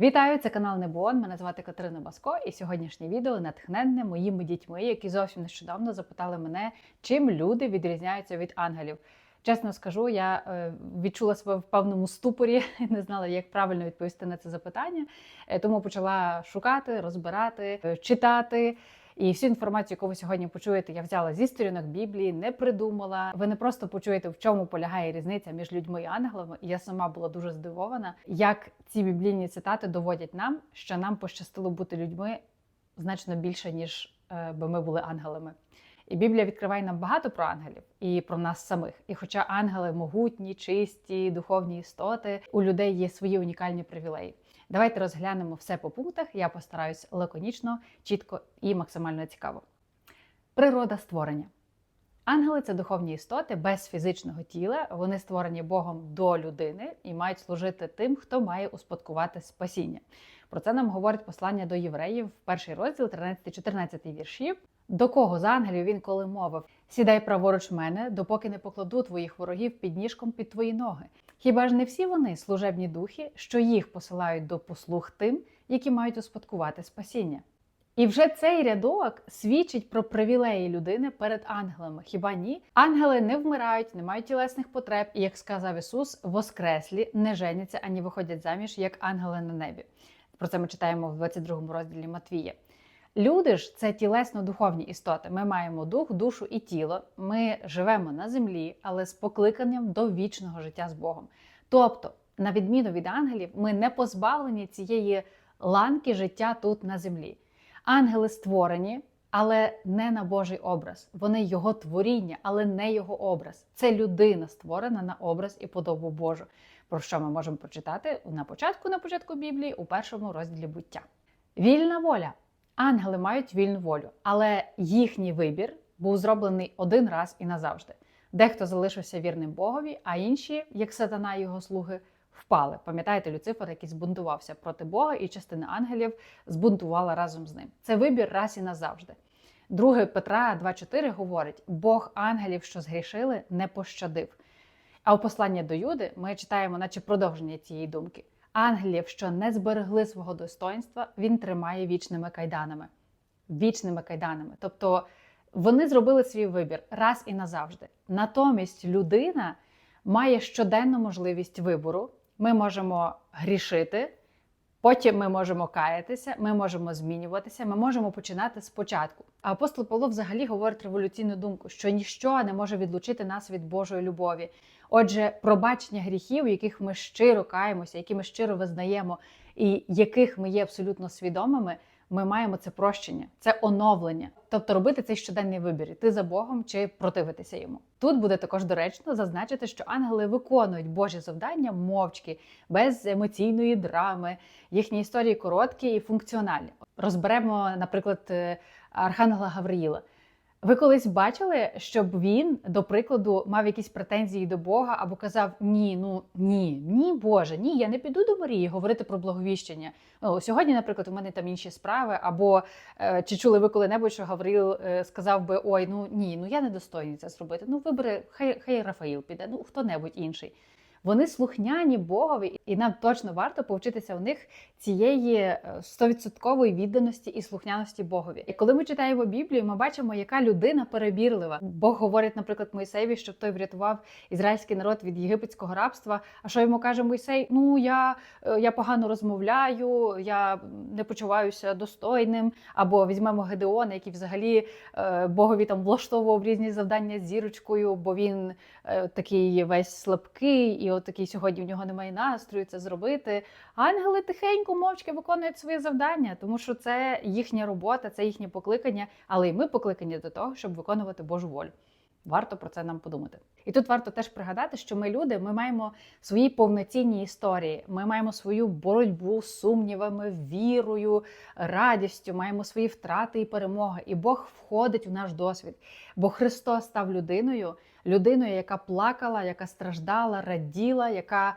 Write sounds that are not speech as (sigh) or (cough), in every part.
Вітаю, це канал Небон. Мене звати Катерина Баско, і сьогоднішнє відео натхненне моїми дітьми, які зовсім нещодавно запитали мене, чим люди відрізняються від ангелів. Чесно скажу, я е, відчула себе в певному ступорі, (laughs) не знала, як правильно відповісти на це запитання. Е, Тому почала шукати, розбирати, е, читати. І всю інформацію, яку ви сьогодні почуєте, я взяла зі сторінок Біблії, не придумала. Ви не просто почуєте, в чому полягає різниця між людьми і ангелами. Я сама була дуже здивована, як ці біблійні цитати доводять нам, що нам пощастило бути людьми значно більше, ніж е, би ми були ангелами. І Біблія відкриває нам багато про ангелів і про нас самих. І хоча ангели могутні, чисті, духовні істоти, у людей є свої унікальні привілеї. Давайте розглянемо все по пунктах. Я постараюсь лаконічно, чітко і максимально цікаво. Природа створення. Ангели це духовні істоти без фізичного тіла. Вони створені Богом до людини і мають служити тим, хто має успадкувати спасіння. Про це нам говорить послання до євреїв, перший розділ, 13-14 вірші. До кого з ангелів він коли мовив: Сідай праворуч мене, допоки не покладу твоїх ворогів під ніжком під твої ноги. Хіба ж не всі вони служебні духи, що їх посилають до послуг тим, які мають успадкувати спасіння? І вже цей рядок свідчить про привілеї людини перед ангелами. Хіба ні? Ангели не вмирають, не мають тілесних потреб, і як сказав Ісус, воскреслі не женяться ані виходять заміж, як ангели на небі. Про це ми читаємо в 22 розділі Матвія. Люди ж це тілесно-духовні істоти. Ми маємо дух, душу і тіло. Ми живемо на землі, але з покликанням до вічного життя з Богом. Тобто, на відміну від ангелів, ми не позбавлені цієї ланки життя тут на землі. Ангели створені, але не на Божий образ. Вони його творіння, але не його образ. Це людина створена на образ і подобу Божу. Про що ми можемо прочитати на початку на початку Біблії у першому розділі буття. Вільна воля. Ангели мають вільну волю, але їхній вибір був зроблений один раз і назавжди. Дехто залишився вірним Богові, а інші, як сатана і його слуги, впали. Пам'ятаєте, Люцифер, який збунтувався проти Бога, і частина ангелів збунтувала разом з ним. Це вибір раз і назавжди. 2 Петра 2,4 говорить: Бог ангелів, що згрішили, не пощадив. А у посланні до Юди ми читаємо, наче продовження цієї думки. Ангелів, що не зберегли свого достоинства, він тримає вічними кайданами. Вічними кайданами. Тобто вони зробили свій вибір раз і назавжди. Натомість людина має щоденну можливість вибору. Ми можемо грішити, потім ми можемо каятися, ми можемо змінюватися, ми можемо починати спочатку. А апостол Павло взагалі говорить революційну думку, що ніщо не може відлучити нас від Божої любові. Отже, пробачення гріхів, яких ми щиро каємося, які ми щиро визнаємо, і яких ми є абсолютно свідомими, ми маємо це прощення, це оновлення, тобто робити цей щоденний вибір, іти за Богом чи противитися йому. Тут буде також доречно зазначити, що ангели виконують Божі завдання мовчки, без емоційної драми. Їхні історії короткі і функціональні. Розберемо, наприклад, е, Архангела Гавриїла. Ви колись бачили, щоб він, до прикладу, мав якісь претензії до Бога або казав Ні, ну ні, ні, Боже, ні, я не піду до Марії говорити про благовіщення. Ну, сьогодні, наприклад, у мене там інші справи. Або е, чи чули ви коли-небудь, що Гавриїл е, сказав би Ой, ну ні, ну я не достойний це зробити. Ну вибери, хай хай Рафаїл піде, ну хто-небудь інший. Вони слухняні Богові, і нам точно варто повчитися у них цієї стовідсоткової відданості і слухняності Богові. І коли ми читаємо Біблію, ми бачимо, яка людина перебірлива. Бог говорить, наприклад, Мойсеєві, щоб той врятував ізраїльський народ від єгипетського рабства. А що йому каже Мойсей? Ну я, я погано розмовляю, я не почуваюся достойним. Або візьмемо Гедеона, який взагалі Богові там влаштовував різні завдання з зірочкою, бо він такий весь слабкий, і от такий сьогодні в нього немає настрою це зробити. Ангели тихенько, мовчки виконують свої завдання, тому що це їхня робота, це їхнє покликання, але й ми покликані до того, щоб виконувати Божу волю. Варто про це нам подумати. І тут варто теж пригадати, що ми люди, ми маємо свої повноцінні історії. Ми маємо свою боротьбу з сумнівами, вірою, радістю, маємо свої втрати і перемоги. І Бог входить у наш досвід. Бо Христос став людиною, людиною, яка плакала, яка страждала, раділа, яка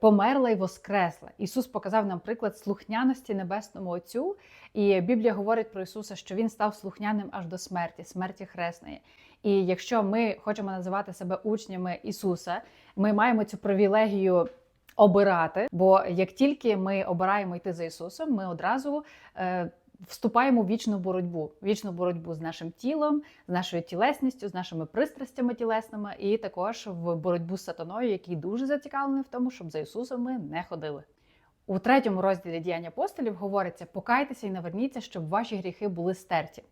померла і воскресла. Ісус показав нам приклад слухняності небесному Отцю. І Біблія говорить про Ісуса, що Він став слухняним аж до смерті, смерті хресної. І якщо ми хочемо називати себе учнями Ісуса, ми маємо цю привілегію обирати. Бо як тільки ми обираємо йти за Ісусом, ми одразу. Е, Вступаємо в вічну боротьбу, вічну боротьбу з нашим тілом, з нашою тілесністю, з нашими пристрастями тілесними, і також в боротьбу з сатаною, який дуже зацікавлений в тому, щоб за Ісусом ми не ходили. У третьому розділі діяння апостолів говориться: покайтеся і наверніться, щоб ваші гріхи були стерті.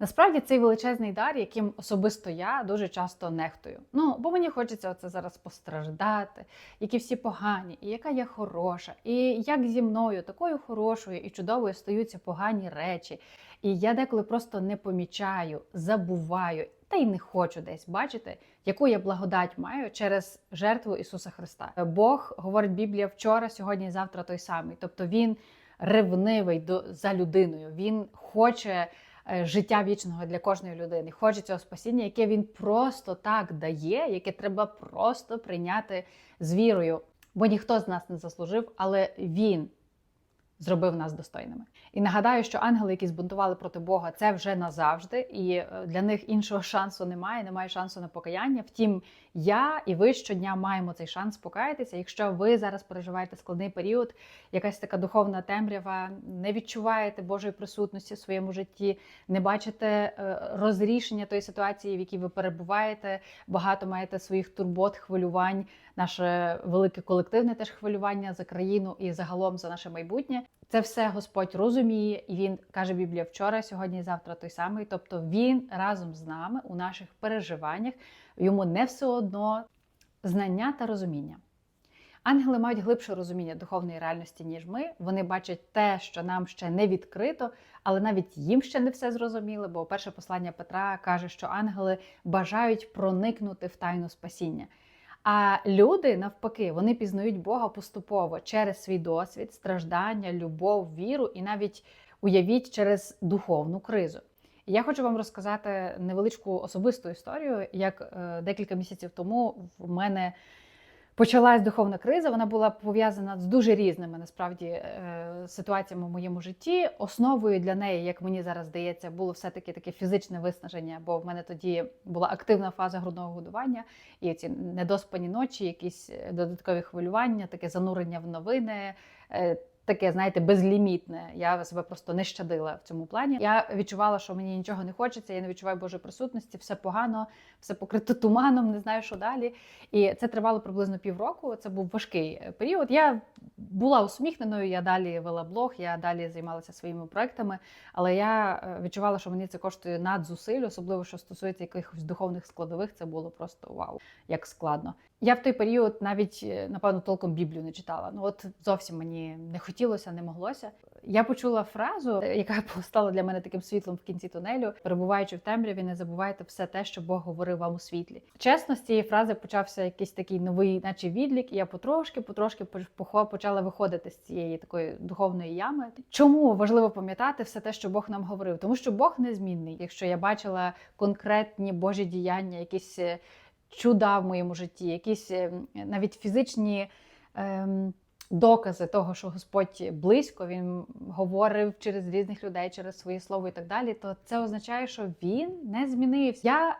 Насправді цей величезний дар, яким особисто я дуже часто нехтую. Ну, бо мені хочеться оце зараз постраждати, які всі погані, і яка я хороша, і як зі мною, такою хорошою і чудовою стаються погані речі. І я деколи просто не помічаю, забуваю та й не хочу десь бачити, яку я благодать маю через жертву Ісуса Христа. Бог говорить Біблія вчора, сьогодні, і завтра той самий. Тобто Він ревнивий до за людиною. Він хоче життя вічного для кожної людини. Хоче цього спасіння, яке він просто так дає, яке треба просто прийняти з вірою. Бо ніхто з нас не заслужив, але він зробив нас достойними. І нагадаю, що ангели, які збунтували проти Бога, це вже назавжди, і е, для них іншого шансу немає, немає шансу на покаяння. Втім, я і ви щодня маємо цей шанс покаятися. Якщо ви зараз переживаєте складний період, якась така духовна темрява, не відчуваєте Божої присутності в своєму житті, не бачите е, розрішення тої ситуації, в якій ви перебуваєте, багато маєте своїх турбот, хвилювань, наше велике колективне теж хвилювання за країну і загалом за наше майбутнє. Це все Господь розуміє, і він каже Біблія вчора, сьогодні, завтра той самий. Тобто він разом з нами у наших переживаннях, йому не все одно знання та розуміння. Ангели мають глибше розуміння духовної реальності, ніж ми. Вони бачать те, що нам ще не відкрито, але навіть їм ще не все зрозуміло, бо перше послання Петра каже, що ангели бажають проникнути в тайну спасіння. А люди навпаки вони пізнають Бога поступово через свій досвід, страждання, любов, віру і навіть уявіть через духовну кризу. Я хочу вам розказати невеличку особисту історію, як е, декілька місяців тому в мене почалась духовна криза. Вона була пов'язана з дуже різними насправді е, ситуаціями в моєму житті. Основою для неї, як мені зараз здається, було все-таки таке фізичне виснаження, бо в мене тоді була активна фаза грудного годування, і ці недоспані ночі, якісь е, додаткові хвилювання, таке занурення в новини. Таке, знаєте, безлімітне. Я себе просто не щадила в цьому плані. Я відчувала, що мені нічого не хочеться, я не відчуваю Божої присутності, все погано, все покрито туманом, не знаю, що далі. І це тривало приблизно півроку. Це був важкий е, період. Я була усміхненою, я далі вела блог, я далі займалася своїми проектами, але я е, відчувала, що мені це коштує надзусиль, особливо що стосується якихось духовних складових. Це було просто вау, як складно. Я в той період навіть е, напевно толком Біблію не читала. Ну от зовсім мені не хотілося, не моглося. Я почула фразу, е, яка (laughs) стала для мене таким світлом в кінці тунелю. Перебуваючи в темряві, не забувайте все те, що Бог говорив вам у світлі. Чесно, з цієї фрази почався якийсь такий новий, наче відлік, і я потрошки, потрошки почала виходити з цієї такої духовної ями. Чому важливо пам'ятати все те, що Бог нам говорив? Тому що Бог незмінний. Якщо я бачила конкретні Божі діяння, якісь е, чуда в моєму житті, якісь ем, навіть фізичні. Ем, докази того, що Господь близько, він говорив через різних людей, через своє слова і так далі, то це означає, що він не змінився. Я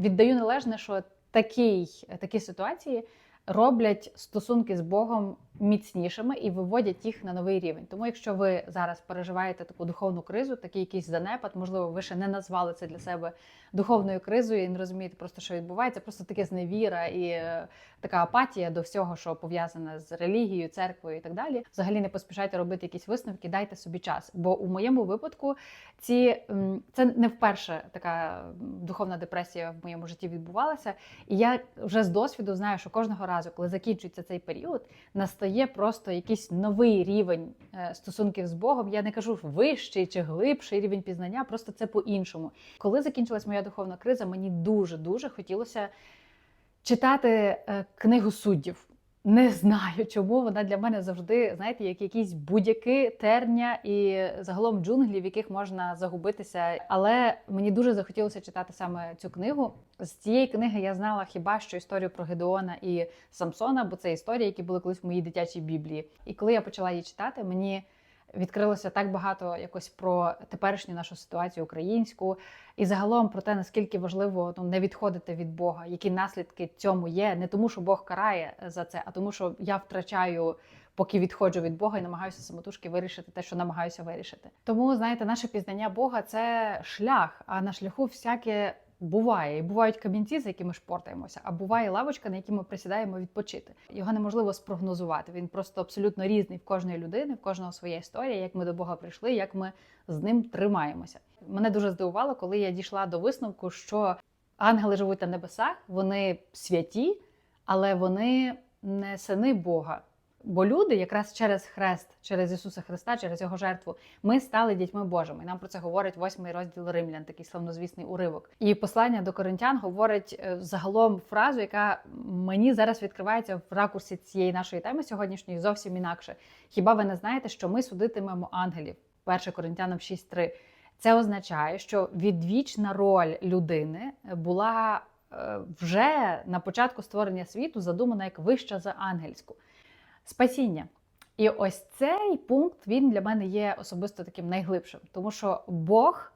віддаю належне, що такі, такі ситуації роблять стосунки з Богом міцнішими і виводять їх на новий рівень. Тому, якщо ви зараз переживаєте таку духовну кризу, такий якийсь занепад, можливо, ви ще не назвали це для себе духовною кризою і не розумієте просто, що відбувається, просто таке зневіра і е, така апатія до всього, що пов'язане з релігією, церквою і так далі. Взагалі не поспішайте робити якісь висновки, дайте собі час. Бо у моєму випадку ці це не вперше така духовна депресія в моєму житті відбувалася. І я вже з досвіду знаю, що кожного разу, коли закінчується цей період, настає просто якийсь новий рівень е, стосунків з Богом. Я не кажу вищий чи глибший рівень пізнання, просто це по-іншому. Коли закінчилась моя духовна криза, мені дуже дуже хотілося читати е, книгу суддів. Не знаю, чому вона для мене завжди, знаєте, як якісь будь-які терня і загалом джунглі, в яких можна загубитися. Але мені дуже захотілося читати саме цю книгу. З цієї книги я знала хіба що історію про Гедеона і Самсона, бо це історії, які були колись в моїй дитячій біблії. І коли я почала її читати, мені відкрилося так багато якось про теперішню нашу ситуацію українську, і загалом про те, наскільки важливо ну, не відходити від Бога, які наслідки цьому є, не тому, що Бог карає за це, а тому, що я втрачаю. Поки відходжу від Бога і намагаюся самотужки вирішити те, що намагаюся вирішити. Тому знаєте, наше пізнання Бога це шлях, а на шляху всяке буває. І бувають камінці, за якими шпортаємося, а буває лавочка, на якій ми присідаємо відпочити. Його неможливо спрогнозувати. Він просто абсолютно різний в кожної людини, в кожного своя історія, як ми до Бога прийшли, як ми з ним тримаємося. Мене дуже здивувало, коли я дійшла до висновку, що ангели живуть на небесах, вони святі, але вони не сини Бога. Бо люди, якраз через хрест, через Ісуса Христа, через його жертву, ми стали дітьми Божими. Нам про це говорить восьмий розділ Римлян, такий славнозвісний уривок. І послання до коринтян говорить е, загалом фразу, яка мені зараз відкривається в ракурсі цієї нашої теми сьогоднішньої зовсім інакше. Хіба ви не знаєте, що ми судитимемо ангелів? 1 Коринтянам 6.3. Це означає, що відвічна роль людини була е, вже на початку створення світу задумана як вища за ангельську спасіння. І ось цей пункт він для мене є особисто таким найглибшим, тому що Бог,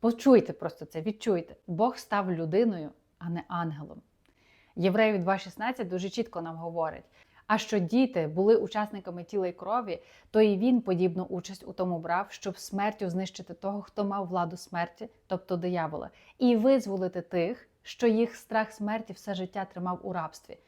почуйте просто це, відчуйте, Бог став людиною, а не ангелом. Євреїв 2.16 дуже чітко нам говорить. А що діти були учасниками тіла й крові, то і він подібну участь у тому брав, щоб смертю знищити того, хто мав владу смерті, тобто диявола, і визволити тих, що їх страх смерті все життя тримав у рабстві.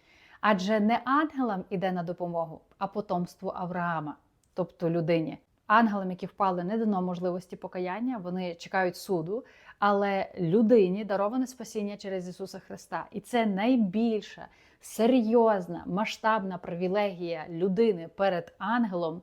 Адже не ангелам іде на допомогу, а потомству Авраама, тобто людині. Ангелам, які впали, не дано можливості покаяння, вони чекають суду, але людині дароване спасіння через Ісуса Христа. І це найбільша серйозна масштабна привілегія людини перед ангелом,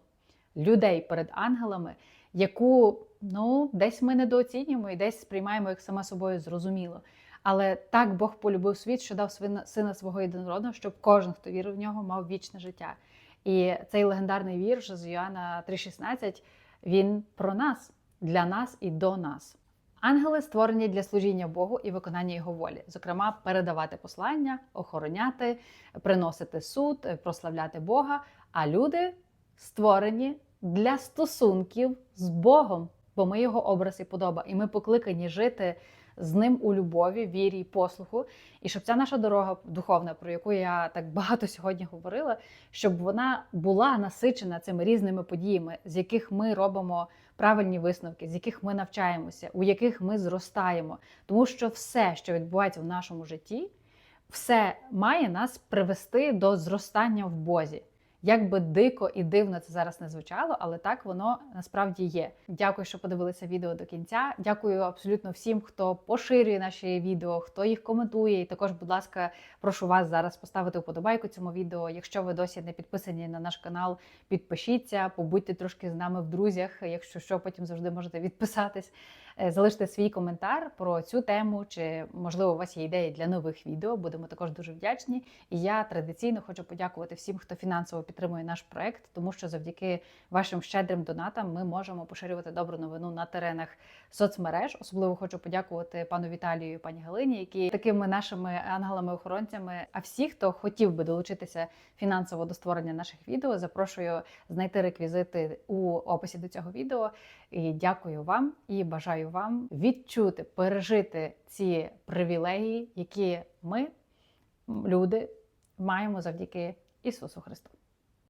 людей перед ангелами, яку ну, десь ми недооцінюємо і десь сприймаємо як саме собою зрозуміло. Але так Бог полюбив світ, що дав сина свого єдинородного, щоб кожен, хто вірив в нього, мав вічне життя. І цей легендарний вірш з Йоанна 3,16, він про нас, для нас і до нас. Ангели створені для служіння Богу і виконання його волі, зокрема, передавати послання, охороняти, приносити суд, прославляти Бога. А люди створені для стосунків з Богом, бо ми його образ і подоба, і ми покликані жити з ним у любові, вірі і послуху. І щоб ця наша дорога духовна, про яку я так багато сьогодні говорила, щоб вона була насичена цими різними подіями, з яких ми робимо правильні висновки, з яких ми навчаємося, у яких ми зростаємо. Тому що все, що відбувається в нашому житті, все має нас привести до зростання в Бозі. Як би дико і дивно це зараз не звучало, але так воно насправді є. Дякую, що подивилися відео до кінця. Дякую абсолютно всім, хто поширює наші відео, хто їх коментує. І також, будь ласка, прошу вас зараз поставити вподобайку цьому відео. Якщо ви досі не підписані на наш канал, підпишіться, побудьте трошки з нами в друзях. Якщо що, потім завжди можете відписатись. Е, залиште свій коментар про цю тему, чи можливо у вас є ідеї для нових відео. Будемо також дуже вдячні. І я традиційно хочу подякувати всім, хто фінансово підтримує наш проект, тому що завдяки вашим щедрим донатам ми можемо поширювати добру новину на теренах соцмереж. Особливо хочу подякувати пану Віталію і пані Галині, які такими нашими ангелами-охоронцями. А всі, хто хотів би долучитися фінансово до створення наших відео, запрошую знайти реквізити у описі до цього відео. І дякую вам і бажаю вам відчути, пережити ці привілегії, які ми, люди, маємо завдяки Ісусу Христу.